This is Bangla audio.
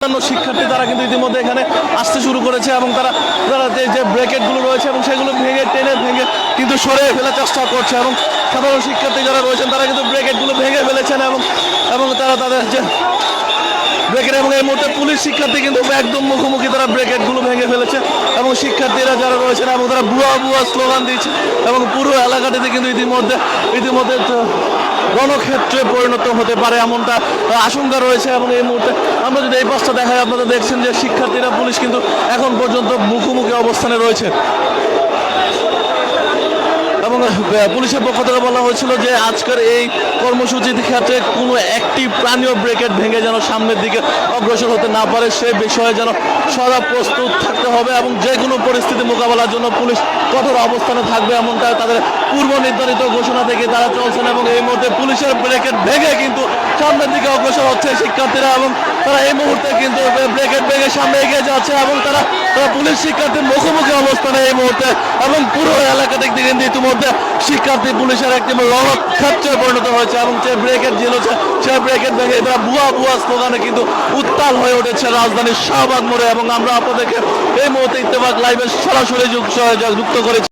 অন্যান্য শিক্ষার্থী তারা কিন্তু ইতিমধ্যে এখানে আসতে শুরু করেছে এবং তারা তারা যে ব্র্যাকেটগুলো রয়েছে এবং সেগুলো ভেঙে টেনে ভেঙে কিন্তু সরে ফেলার চেষ্টা করছে এবং সাধারণ শিক্ষার্থী যারা রয়েছেন তারা কিন্তু ব্র্যাকেটগুলো ভেঙে ফেলেছেন এবং এবং তারা তাদের যে ব্রেকেট এবং এই মুহূর্তে পুলিশ শিক্ষার্থী কিন্তু একদম মুখোমুখি তারা ব্রেকেটগুলো ভেঙে ফেলেছে এবং শিক্ষার্থীরা যারা রয়েছেন এবং তারা বুয়া বুয়া স্লোগান দিচ্ছে এবং পুরো এলাকাটিতে কিন্তু ইতিমধ্যে ইতিমধ্যে রণক্ষেত্রে পরিণত হতে পারে এমনটা আশঙ্কা রয়েছে এবং এই মুহূর্তে আমরা যদি এই পাশটা দেখাই, আপনারা দেখছেন যে শিক্ষার্থীরা, পুলিশ কিন্তু এখন পর্যন্ত মুখোমুখি অবস্থানে রয়েছে। পুলিশের পক্ষ থেকে বলা হয়েছিল যে আজকের এই কর্মসূচির ক্ষেত্রে কোনো একটি প্রাণীয় ব্রেকেট ভেঙে যেন সামনের দিকে অগ্রসর হতে না পারে, সে বিষয়ে যেন সদা প্রস্তুত থাকতে হবে এবং যে কোনো পরিস্থিতি মোকাবেলার জন্য পুলিশ কঠোর অবস্থানে থাকবে এমনটা তাদের পূর্ব নির্ধারিত ঘোষণা থেকে তারা চলছেন এবং এই মুহূর্তে পুলিশের ব্রেকেট ভেঙে কিন্তু সামনের দিকে অগ্রসর হচ্ছে শিক্ষার্থীরা এবং তারা এই মুহূর্তে কিন্তু ব্রেকেট সামনে এগিয়ে যাচ্ছে এবং তারা পুলিশ শিক্ষার্থীর মুখোমুখি অবস্থানে এই মুহূর্তে এবং পুরো এলাকাতে কিন্তু ইতিমধ্যে শিক্ষার্থী পুলিশের একটি রণক্ষেত্রে পরিণত হয়েছে এবং যে ব্রেকেট ঝিলেছে সে ব্রেকেট ভেঙে তারা বুয়া বুয়া স্লোগানে কিন্তু উত্তাল হয়ে উঠেছে রাজধানীর শাহবাগ মোড়ে এবং আমরা আপনাদেরকে এই মুহূর্তে ইত্তেফাক লাইভে সরাসরি যুক্ত করেছি।